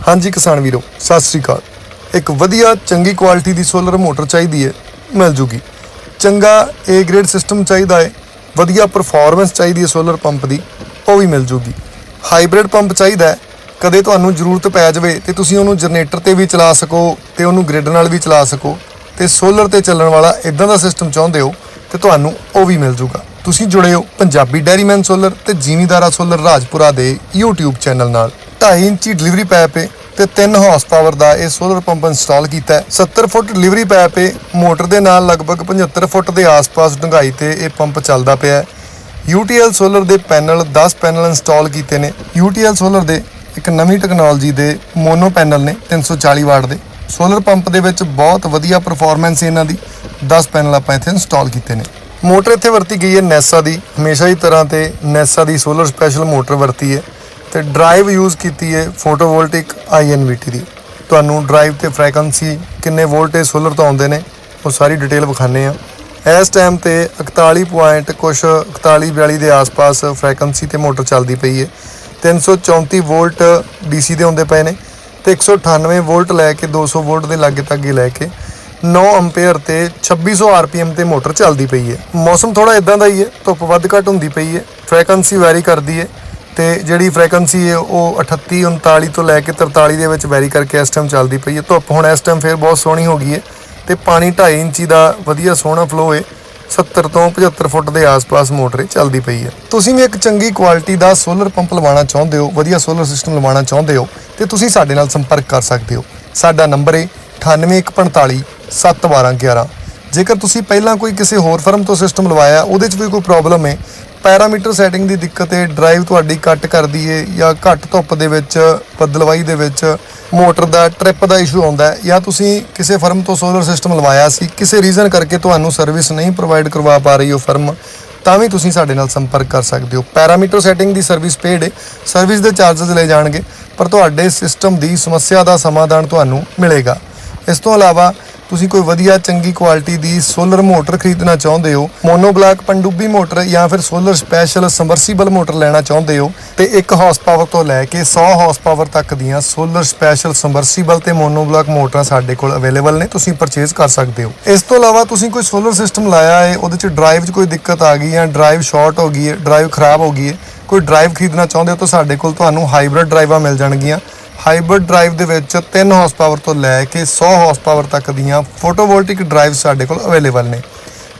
ਹਾਂਜੀ ਕਿਸਾਨ ਵੀਰੋ, ਸਤਿ ਸ੍ਰੀ ਅਕਾਲ। ਇੱਕ ਵਧੀਆ, ਚੰਗੀ ਕੁਆਲਿਟੀ ਦੀ ਸੋਲਰ ਮੋਟਰ ਚਾਹੀਦੀ ਹੈ ਮਿਲ ਜੂਗੀ। ਚੰਗਾ A ਗ੍ਰੇਡ ਸਿਸਟਮ ਚਾਹੀਦਾ ਹੈ ਵਧੀਆ ਪਰਫਾਰਮੈਂਸ ਚਾਹੀਦੀ ਹੈ ਸੋਲਰ ਪੰਪ ਦੀ, ਉਹ ਵੀ ਮਿਲ ਜੂਗੀ। ਹਾਈਬ੍ਰਿਡ ਪੰਪ ਚਾਹੀਦਾ ਕਦੇ ਤੁਹਾਨੂੰ ਜ਼ਰੂਰਤ ਪੈ ਜਾਵੇ ਤੇ ਤੁਸੀਂ ਉਹਨੂੰ ਜਨਰੇਟਰ ਤੇ ਵੀ ਚਲਾ ਸਕੋ ਤੇ ਉਹਨੂੰ ਗ੍ਰਿਡ ਨਾਲ ਵੀ ਚਲਾ ਸਕੋ ਤੇ ਸੋਲਰ ਤੇ ਚੱਲਣ ਵਾਲਾ ਇਦਾਂ ਦਾ ਸਿਸਟਮ ਚਾਹੁੰਦੇ ਹੋ ਤੇ ਤੁਹਾਨੂੰ ਉਹ ਵੀ ਮਿਲ ਜੂਗਾ। ਤੁਸੀਂ ਜੁੜੇ ਹੋ ਪੰਜਾਬੀ ਡੈਰੀਮੈਨ ਸੋਲਰ ਤੇ ਜ਼ਿਮੀਦਾਰਾ ਸੋਲਰ ਰਾਜਪੁਰਾ ਦੇ YouTube ਚੈਨਲ ਨਾਲ। 2.5 ਇੰਚੀ ਡਿਲੀਵਰੀ ਪੈਪ ਹੈ ਤੇ 3 ਹਾਰਸ ਪਾਵਰ ਦਾ ਇਹ ਸੋਲਰ ਪੰਪ ਇੰਸਟਾਲ ਕੀਤਾ ਹੈ। 70 ਫੁੱਟ ਡਿਲੀਵਰੀ ਪੈਪ ਹੈ ਮੋਟਰ ਦੇ ਨਾਲ ਲਗਭਗ 75 ਫੁੱਟ ਦੇ ਆਸ-ਪਾਸ ਡੂੰਘਾਈ ਤੇ ਇਹ ਪੰਪ ਚੱਲਦਾ ਪਿਆ ਹੈ। UTL ਸੋਲਰ ਦੇ ਪੈਨਲ 10 ਪੈਨਲ ਇੰਸਟਾਲ ਕੀਤੇ ਨੇ। UTL ਸੋਲਰ ਦੇ ਇੱਕ ਨਵੀਂ ਟੈਕਨੋਲੋਜੀ ਦੇ ਮੋਨੋ ਪੈਨਲ ਨੇ 340 ਵਾਟ ਦੇ। ਸੋਲਰ ਪੰਪ ਦੇ ਵਿੱਚ ਬਹੁਤ ਵਧੀਆ ਪਰਫਾਰਮੈਂਸ ਇਹਨਾਂ ਦੀ। 10 ਪੈਨਲ ਆਪਾਂ ਇੱਥੇ ਇੰਸਟਾਲ ਕੀਤੇ ਨੇ। ਮੋਟਰ ਇੱਥੇ ਵਰਤੀ ਗਈ ਹੈ ਨੈਸਾ ਦੀ। ਹਮੇਸ਼ਾ ਹੀ ਤਰ੍ਹਾਂ ਤੇ ਨੈਸਾ ਦੀ ਸੋਲਰ ਸਪੈਸ਼ਲ ਮੋਟਰ ਵਰਤੀ ਹੈ। ਤੇ ਡਰਾਈਵ ਯੂਜ਼ ਕੀਤੀ ਹੈ ਫੋਟੋਵੋਲਟਿਕ INVT ਦੀ। ਤੁਹਾਨੂੰ ਡਰਾਈਵ ਤੇ ਫ੍ਰੀਕੁਐਂਸੀ ਕਿੰਨੇ ਵੋਲਟੇਜ ਸੋਲਰ ਤੋਂ ਆਉਂਦੇ ਨੇ, ਉਹ ਸਾਰੀ ਡਿਟੇਲ ਵਿਖਾਣੇ ਆ ਇਸ ਟਾਈਮ ਤੇ 41 ਪੁਆਇੰਟ ਕੁਛ 41 42 ਦੇ ਆਸ-ਪਾਸ ਫ੍ਰੀਕੁਐਂਸੀ ਤੇ ਮੋਟਰ ਚੱਲਦੀ ਪਈ ਹੈ। 334 ਵੋਲਟ DC ਦੇ ਹੁੰਦੇ ਪਏ ਨੇ ਤੇ 198 ਵੋਲਟ ਲੈ ਕੇ 200 ਵੋਲਟ ਦੇ ਲਾਗੇ ਤੱਕ ਲੈ ਕੇ 9 ਐਂਪੀਅਰ ਤੇ 2600 ਆਰਪੀਐਮ ਤੇ ਮੋਟਰ ਚੱਲਦੀ ਪਈ ਹੈ। ਮੌਸਮ ਥੋੜਾ ਇਦਾਂ ਦਾ ਹੀ ਹੈ, ਧੁੱਪ ਵੱਧ ਘੱਟ ਹੁੰਦੀ ਪਈ ਹੈ ਫ੍ਰੀਕੁਐਂਸੀ ਵੈਰੀ ਕਰਦੀ ਹੈ। ਤੇ ਜਿਹੜੀ ਫ੍ਰੀਕੁਐਂਸੀ ਹੈ ਉਹ 38 39 ਤੋਂ ਲੈ ਕੇ 43 ਦੇ ਵਿੱਚ ਵੈਰੀ ਕਰਕੇ ਇਸ ਟਾਈਮ ਚੱਲਦੀ ਪਈ ਹੈ। ਧੁੱਪ ਹੁਣ ਇਸ ਟਾਈਮ ਫੇਰ ਬਹੁਤ ਸੋਹਣੀ ਹੋ ਗਈ ਹੈ ਤੇ ਪਾਣੀ 2.5 ਇੰਚੀ ਦਾ ਵਧੀਆ ਸੋਹਣਾ ਫਲੋ ਹੈ। 70 ਤੋਂ 75 ਫੁੱਟ ਦੇ ਆਸ-ਪਾਸ ਮੋਟਰ ਚੱਲਦੀ ਪਈ ਹੈ। ਤੁਸੀਂ ਵੀ ਇੱਕ ਚੰਗੀ ਕੁਆਲਿਟੀ ਦਾ ਸੋਲਰ ਪੰਪ ਲਵਾਉਣਾ ਚਾਹੁੰਦੇ ਹੋ, ਵਧੀਆ ਸੋਲਰ ਸਿਸਟਮ ਲਵਾਉਣਾ ਚਾਹੁੰਦੇ ਹੋ, ਤੇ ਤੁਸੀਂ ਸਾਡੇ ਨਾਲ ਸੰਪਰਕ ਕਰ ਸਕਦੇ ਹੋ। ਸਾਡਾ ਨੰਬਰ ਹੈ 9845 71211 ਜੇਕਰ ਤੁਸੀਂ ਪਹਿਲਾਂ ਕੋਈ ਕਿਸੇ ਹੋਰ ਫਰਮ ਤੋਂ ਸਿਸਟਮ ਲਵਾਇਆ, ਉਹਦੇ 'ਚ ਵੀ ਕੋਈ ਪ੍ਰੋਬਲਮ ਹੈ ਪੈਰਾਮੀਟਰ ਸੈਟਿੰਗ ਦੀ ਦਿੱਕਤ ਹੈ ਡਰਾਈਵ ਤੁਹਾਡੀ ਕੱਟ ਕਰਦੀ ਹੈ ਜਾਂ ਘੱਟ ਧੁੱਪ ਦੇ ਵਿੱਚ, ਬੱਦਲਵਾਈ ਦੇ ਵਿੱਚ ਮੋਟਰ ਦਾ ਟ੍ਰਿਪ ਦਾ ਇਸ਼ੂ ਆਉਂਦਾ ਹੈ ਜਾਂ ਤੁਸੀਂ ਕਿਸੇ ਫਰਮ ਤੋਂ ਸੋਲਰ ਸਿਸਟਮ ਲਵਾਇਆ ਸੀ, ਕਿਸੇ ਰੀਜ਼ਨ ਕਰਕੇ ਤੁਹਾਨੂੰ ਸਰਵਿਸ ਨਹੀਂ ਪ੍ਰੋਵਾਈਡ ਕਰਵਾ ਪਾ ਰਹੀ ਉਹ ਫਰਮ ਤਾਂ ਵੀ ਤੁਸੀਂ ਸਾਡੇ ਨਾਲ ਸੰਪਰਕ ਕਰ ਸਕਦੇ ਹੋ। ਪੈਰਾਮੀਟਰ ਸੈਟਿੰਗ ਦੀ ਸਰਵਿਸ ਪੇਡ ਹੈ ਸਰਵਿਸ ਦੇ ਚਾਰजेस ਲਏ ਜਾਣਗੇ, ਪਰ ਤੁਹਾਡੇ ਸਿਸਟਮ ਦੀ ਸਮੱਸਿਆ ਦਾ ਸਮਾਧਾਨ ਤੁਹਾਨੂੰ ਮਿਲੇਗਾ। ਇਸ ਤੋਂ ਇਲਾਵਾ ਤੁਸੀਂ ਕੋਈ ਵਧੀਆ, ਚੰਗੀ ਕੁਆਲਿਟੀ ਦੀ ਸੋਲਰ ਮੋਟਰ ਖਰੀਦਣਾ ਚਾਹੁੰਦੇ ਹੋ ਮੋਨੋ ਬਲਾਕ ਪੰਡੂਬੀ ਮੋਟਰ ਜਾਂ ਫਿਰ ਸੋਲਰ ਸਪੈਸ਼ਲ ਸਮਰਸੀਬਲ ਮੋਟਰ ਲੈਣਾ ਚਾਹੁੰਦੇ ਹੋ, ਤੇ 1 ਹਾਰਸ ਪਾਵਰ ਤੋਂ ਲੈ ਕੇ 100 ਹਾਰਸ ਪਾਵਰ ਤੱਕ ਦੀਆਂ ਸੋਲਰ ਸਪੈਸ਼ਲ ਸਮਰਸੀਬਲ ਤੇ ਮੋਨੋ ਬਲਾਕ ਮੋਟਰਾਂ ਸਾਡੇ ਕੋਲ ਅਵੇਲੇਬਲ ਨੇ, ਤੁਸੀਂ ਪਰਚੇਜ਼ ਕਰ ਸਕਦੇ ਹੋ। ਇਸ ਤੋਂ ਇਲਾਵਾ ਤੁਸੀਂ ਕੋਈ ਸੋਲਰ ਸਿਸਟਮ ਲਾਇਆ ਹੈ, ਉਹਦੇ ਚ ਡਰਾਈਵ 'ਚ ਕੋਈ ਦਿੱਕਤ ਆ ਗਈ ਜਾਂ ਡਰਾਈਵ ਸ਼ਾਰਟ ਹੋ ਗਈ ਹੈ ਡਰਾਈਵ ਖਰਾਬ ਹੋ ਗਈ ਹੈ, ਕੋਈ ਡਰਾਈਵ ਖਰੀਦਣਾ ਚਾਹੁੰਦੇ ਹੋ ਤਾਂ ਸਾਡੇ ਕੋਲ ਤੁਹਾਨੂੰ ਹਾਈਬ੍ਰਿਡ ਡਰਾਈਵਾਂ ਮਿਲ ਜਾਣਗੀਆਂ। ਹਾਈਬ੍ਰਿਡ ਡਰਾਈਵ ਦੇ ਵਿੱਚ 3 ਹਾਰਸ ਪਾਵਰ ਤੋਂ ਲੈ ਕੇ 100 ਹਾਰਸ ਪਾਵਰ ਤੱਕ ਦੀਆਂ ਫੋਟੋਵੋਲਟਿਕ ਡਰਾਈਵ ਸਾਡੇ ਕੋਲ ਅਵੇਲੇਬਲ ਨੇ।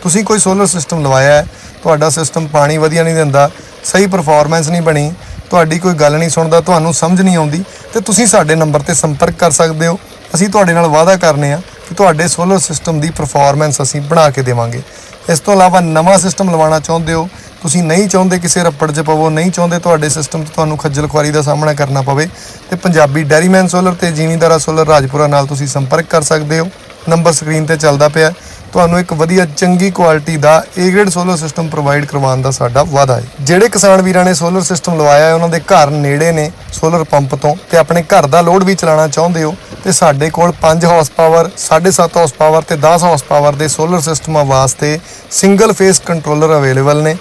ਤੁਸੀਂ ਕੋਈ ਸੋਲਰ ਸਿਸਟਮ ਲਵਾਇਆ ਹੈ, ਤੁਹਾਡਾ ਸਿਸਟਮ ਪਾਣੀ ਵਧੀਆ ਨਹੀਂ ਦਿੰਦਾ, ਸਹੀ ਪਰਫਾਰਮੈਂਸ ਨਹੀਂ ਬਣੀ, ਤੁਹਾਡੀ ਕੋਈ ਗੱਲ ਨਹੀਂ ਸੁਣਦਾ, ਤੁਹਾਨੂੰ ਸਮਝ ਨਹੀਂ ਆਉਂਦੀ, ਤੇ ਤੁਸੀਂ ਸਾਡੇ ਨੰਬਰ ਤੇ ਸੰਪਰਕ ਕਰ ਸਕਦੇ ਹੋ। ਅਸੀਂ ਤੁਹਾਡੇ ਨਾਲ ਵਾਅਦਾ ਕਰਨੇ ਆ ਕਿ ਤੁਹਾਡੇ ਸੋਲਰ ਸਿਸਟਮ ਦੀ ਪਰਫਾਰਮੈਂਸ ਅਸੀਂ ਬਣਾ ਕੇ ਦੇਵਾਂਗੇ। ਇਸ ਤੋਂ ਇਲਾਵਾ ਨਵਾਂ ਸਿਸਟਮ ਲਵਾਉਣਾ ਚਾਹੁੰਦੇ ਹੋ ਤੁਸੀਂ ਨਹੀਂ ਚਾਹੁੰਦੇ ਕਿਸੇ ਰੱਪੜ 'ਚ ਪਵੋ, ਨਹੀਂ ਚਾਹੁੰਦੇ ਤੁਹਾਡੇ ਸਿਸਟਮ 'ਚ ਤੁਹਾਨੂੰ ਖੱਜਲ ਖੁਆਰੀ ਦਾ ਸਾਹਮਣਾ ਕਰਨਾ ਪਵੇ, ਤੇ ਪੰਜਾਬੀ ਡੈਰੀਮੈਨ ਸੋਲਰ ਤੇ ਜ਼ਿਮੀਂਦਾਰਾ ਸੋਲਰ ਰਾਜਪੁਰਾ ਨਾਲ ਤੁਸੀਂ ਸੰਪਰਕ ਕਰ ਸਕਦੇ ਹੋ। ਨੰਬਰ ਸਕਰੀਨ ਤੇ ਚੱਲਦਾ ਪਿਆ ਤੁਹਾਨੂੰ ਇੱਕ ਵਧੀਆ ਚੰਗੀ ਕੁਆਲਿਟੀ ਦਾ A grade solar system provide ਕਰਵਾਉਣ ਦਾ ਸਾਡਾ ਵਾਅਦਾ ਹੈ। ਜਿਹੜੇ ਕਿਸਾਨ ਵੀਰਾਂ ਨੇ ਸੋਲਰ ਸਿਸਟਮ ਲਵਾਇਆ ਹੈ, ਉਹਨਾਂ ਦੇ ਘਰ ਨੇੜੇ ਨੇ ਸੋਲਰ ਪੰਪ ਤੋਂ, ਤੇ ਆਪਣੇ ਘਰ ਦਾ ਲੋਡ ਵੀ ਚਲਾਉਣਾ ਚਾਹੁੰਦੇ ਹੋ, ਤੇ ਸਾਡੇ ਕੋਲ 5 ਹਾਰਸ ਪਾਵਰ 7.5 ਹਾਰਸ ਪਾਵਰ ਤੇ 10 ਹਾਰਸ ਪਾਵਰ ਦੇ ਸੋਲਰ ਸਿਸਟਮਾਂ ਵਾਸਤੇ ਸਿੰਗਲ ਫੇਸ ਕੰਟਰੋਲਰ ਅਵੇਲੇਬਲ ਨੇ।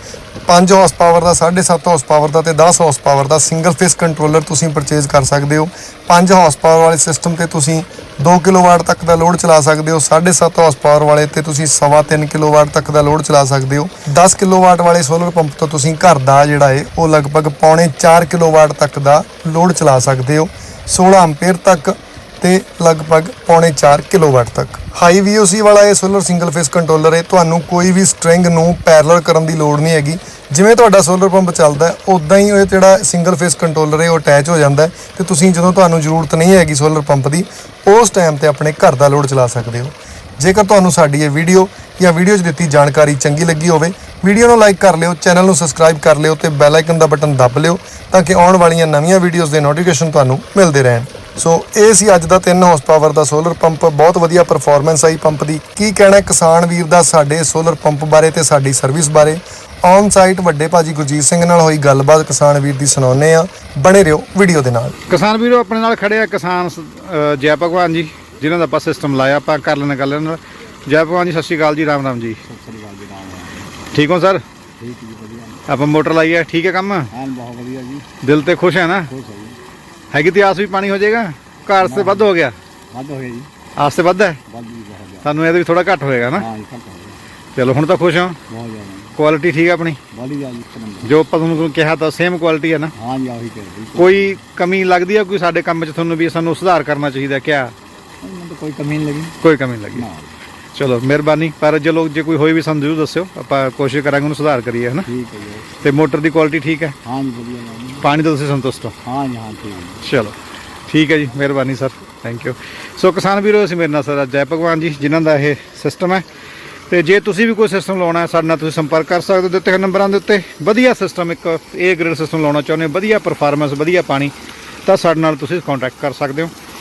5 ਹਾਰਸ ਪਾਵਰ ਦਾ 7.5 ਹਾਰਸ ਪਾਵਰ ਦਾ ਤੇ 10 ਹਾਰਸ ਪਾਵਰ ਦਾ ਸਿੰਗਲ ਫੇਸ ਕੰਟਰੋਲਰ ਤੁਸੀਂ ਪਰਚੇਜ਼ ਕਰ ਸਕਦੇ ਹੋ। 5 ਹਾਰਸ ਪਾਵਰ ਵਾਲੇ ਸਿਸਟਮ ਤੇ ਤੁਸੀਂ 2 ਕਿਲੋਵਾਟ ਤੱਕ ਦਾ ਲੋਡ ਚਲਾ ਸਕਦੇ ਹੋ 7.5 ਹਾਰਸ ਪਾਵਰ ਵਾਲੇ ਤੇ ਤੁਸੀਂ 3.5 ਕਿਲੋਵਾਟ ਤੱਕ ਦਾ ਲੋਡ ਚਲਾ ਸਕਦੇ ਹੋ। 10 ਕਿਲੋਵਾਟ ਵਾਲੇ ਸੋਲਰ ਪੰਪ ਤੋਂ ਤੁਸੀਂ ਘਰ ਦਾ ਜਿਹੜਾ ਹੈ ਉਹ ਲਗਭਗ ਪੌਣੇ 4 ਕਿਲੋਵਾਟ ਤੱਕ ਦਾ ਲੋਡ ਚਲਾ ਸਕਦੇ ਹੋ। 16 ਐਂਪੀਅਰ ਤੱਕ ਤੇ ਲਗਭਗ ਪੌਣੇ 4 ਕਿਲੋਵਾਟ ਤੱਕ। ਹਾਈ VOC ਵਾਲਾ ਇਹ ਸੋਲਰ ਸਿੰਗਲ ਫੇਸ ਕੰਟਰੋਲਰ ਹੈ। ਤੁਹਾਨੂੰ ਕੋਈ ਵੀ ਸਟ੍ਰਿੰਗ ਨੂੰ ਪੈਰਲਲ ਕਰਨ ਦੀ ਲੋੜ ਨਹੀਂ ਹੈਗੀ। ਜਿਵੇਂ ਤੁਹਾਡਾ ਸੋਲਰ ਪੰਪ ਚੱਲਦਾ ਹੈ ਉਦਾਂ ਹੀ ਉਹ ਜਿਹੜਾ ਸਿੰਗਲ ਫੇਸ ਕੰਟਰੋਲਰ ਹੈ, ਉਹ ਅਟੈਚ ਹੋ ਜਾਂਦਾ ਹੈ ਤੇ ਤੁਸੀਂ ਜਦੋਂ ਤੁਹਾਨੂੰ ਜ਼ਰੂਰਤ ਨਹੀਂ ਹੈਗੀ ਸੋਲਰ ਪੰਪ ਦੀ, ਉਸ ਟਾਈਮ ਤੇ ਆਪਣੇ ਘਰ ਦਾ ਲੋਡ ਚਲਾ ਸਕਦੇ ਹੋ। ਜੇਕਰ ਤੁਹਾਨੂੰ ਸਾਡੀ ਇਹ ਵੀਡੀਓ ਜਾਂ ਵੀਡੀਓ 'ਚ ਦਿੱਤੀ ਜਾਣਕਾਰੀ ਚੰਗੀ ਲੱਗੀ ਹੋਵੇ ਵੀਡੀਓ ਨੂੰ ਲਾਈਕ ਕਰ ਲਿਓ, ਚੈਨਲ ਨੂੰ ਸਬਸਕ੍ਰਾਈਬ ਕਰ ਲਿਓ ਤੇ ਬੈਲ ਆਈਕਨ ਦਾ ਬਟਨ ਦੱਬ ਲਿਓ ਤਾਂ ਕਿ ਆਉਣ ਵਾਲੀਆਂ ਨਵੀਆਂ ਵੀਡੀਓਜ਼ ਦੇ ਨੋਟੀਫਿਕੇਸ਼ਨ ਤੁਹਾਨੂੰ ਮਿਲਦੇ ਰਹਿਣ। ਸੋ ਇਹ ਸੀ ਅੱਜ ਦਾ 3 ਹਾਰਸ ਪਾਵਰ ਦਾ ਸੋਲਰ ਪੰਪ ਬਹੁਤ ਵਧੀਆ ਪਰਫਾਰਮੈਂਸ ਆਈ ਪੰਪ ਦੀ। ਕੀ ਕਹਿਣਾ ਕਿਸਾਨ ਵੀਰ ਦਾ ਸਾਡੇ ਸੋਲਰ ਪੰਪ ਬਾਰੇ ਤੇ ਸਾਡੀ ਸਰਵਿਸ ਬਾਰੇ? ਔਨ ਸਾਈਟ ਵੱਡੇ ਭਾਜੀ ਗੁਰਜੀਤ ਸਿੰਘ ਨਾਲ ਹੋਈ ਗੱਲਬਾਤ ਕਿਸਾਨ ਵੀਰ ਦੀ ਸੁਣਾਉਂਦੇ ਆ ਬਣੇ ਰਹੋ ਵੀਡੀਓ ਦੇ ਨਾਲ। ਕਿਸਾਨ ਵੀਰੋ, ਆਪਣੇ ਨਾਲ ਖੜੇ ਆ ਕਿਸਾਨ ਜੈ ਭਗਵਾਨ ਜੀ, ਜਿਨ੍ਹਾਂ ਦਾ ਆਪਾਂ ਸਿਸਟਮ ਲਾਇਆ ਆਪਾਂ ਕਰ ਲੈਣਾ ਗੱਲ ਇਹਨਾਂ ਨਾਲ। ਜੈ ਭਗਵਾਨ ਜੀ ਸਤਿ ਸ਼੍ਰੀ ਅਕਾਲ ਜੀ ਰਾਮ ਰਾਮ ਜੀ। ਠੀਕ ਹੋ ਸਰ? ਠੀਕ ਜੀ ਵਧੀਆ। ਆਪਾਂ ਮੋਟਰ ਲਾਈ ਹੈ ਠੀਕ ਹੈ ਕੰਮ? ਐਨ ਬਹੁਤ ਵਧੀਆ ਜੀ। ਦਿਲ ਤੇ ਖੁਸ਼ ਹੈ ਨਾ? ਖੁਸ਼ ਹੈ ਜੀ। ਹੈਗੀ ਤੇ ਆਸ ਵੀ ਪਾਣੀ ਹੋ ਜਾਏਗਾ? ਕਾਰਸ ਤੇ ਵੱਧ ਹੋ ਗਿਆ? ਵੱਧ ਹੋਇਆ ਜੀ। ਆਸ ਤੇ ਵੱਧ ਹੈ? ਵੱਧ ਵੀ ਬਹੁਤ ਜ਼ਿਆਦਾ। ਤੁਹਾਨੂੰ ਇਹਦੇ ਵੀ ਥੋੜਾ ਘੱਟ ਹੋਏਗਾ ਨਾ? ਹਾਂ ਜੀ ਘੱਟ ਹੋ ਗਿਆ ਚਲੋ ਹੁਣ ਤਾਂ ਖੁਸ਼ ਹਾਂ। ਬਹੁਤ ਜ਼ਿਆਦਾ ਕੁਆਲਿਟੀ ਠੀਕ ਹੈ ਆਪਣੀ? ਜਾ ਜੀ ਇੱਕ ਨੰਬਰ। ਜੋ ਆਪਾਂ ਤੁਹਾਨੂੰ ਕਿਹਾ ਤਾਂ ਸੇਮ ਕੁਆਲਿਟੀ ਹੈ ਨਾ? ਹਾਂ ਜੀ ਆਹੀ ਕਰ ਬਿਲਕੁਲ। ਕੋਈ ਕਮੀ ਲੱਗਦੀ ਹੈ ਕੋਈ ਸਾਡੇ ਕੰਮ 'ਚ ਤੁਹਾਨੂੰ ਵੀ ਸਾਨੂੰ ਸੁਧਾਰ ਕਰਨਾ ਚਾਹੀਦਾ ਕਿਆ? ਮੈਨੂੰ ਤਾਂ ਕੋਈ ਕਮੀ ਨਹੀਂ ਲੱਗੀ। ਕੋਈ ਕਮੀ ਨਹੀਂ ਲੱਗੀ। ਨਾ। ਚਲੋ ਮਿਹਰਬਾਨੀ। ਪਰ ਚਲੋ ਜੇ ਕੋਈ ਹੋਈ ਵੀ ਸਾਨੂੰ ਜ਼ਰੂਰ ਦੱਸਿਓ। ਆਪਾਂ ਕੋਸ਼ਿਸ਼ ਕਰਾਂਗੇ ਉਹਨੂੰ ਸੁਧਾਰ ਕਰੀਏ ਹਨਾ? ਠੀਕ ਹੈ ਜੀ। ਤੇ ਮੋਟਰ ਦੀ ਕੁਆਲਿਟੀ ਠੀਕ ਹੈ? ਹਾਂ ਜੀ ਵਧੀਆ ਜੀ ਪਾਣੀ ਤੋਂ ਤੁਸੀਂ ਸੰਤੁਸ਼ਟ ਹੋ? ਹਾਂ ਜੀ ਹਾਂ ਠੀਕ ਹੈ ਜੀ। ਚਲੋ ਠੀਕ ਹੈ ਜੀ। ਮਿਹਰਬਾਨੀ ਸਰ। ਥੈਂਕ ਯੂ ਸੋ ਕਿਸਾਨ ਵੀਰੋ ਅਸੀਂ ਮੇਰੇ ਨਾਲ ਸਰ ਜੈ ਭਗਵਾਨ ਜੀ ਜਿਨ੍ਹਾਂ ਦਾ ਇਹ ਸਿਸਟਮ ਹੈ। ਤੇ ਜੇ ਤੁਸੀਂ ਵੀ ਕੋਈ ਸਿਸਟਮ ਲਾਉਣਾ ਹੈ ਸਾਡੇ ਨਾਲ ਤੁਸੀਂ ਸੰਪਰਕ ਕਰ ਸਕਦੇ ਹੋ ਦਿੱਤੇ ਹੋਏ ਨੰਬਰਾਂ ਦੇ ਉੱਤੇ। ਵਧੀਆ ਸਿਸਟਮ ਇੱਕ ਏ ਗ੍ਰੇਡ ਸਿਸਟਮ ਲਾਉਣਾ ਚਾਹੁੰਦੇ ਹੋ ਵਧੀਆ ਪਰਫਾਰਮੈਂਸ ਵਧੀਆ ਪਾਣੀ ਤਾਂ ਸਾਡੇ ਨਾਲ ਤੁਸੀਂ ਕੰਟੈਕਟ ਕਰ ਸਕਦੇ ਹੋ।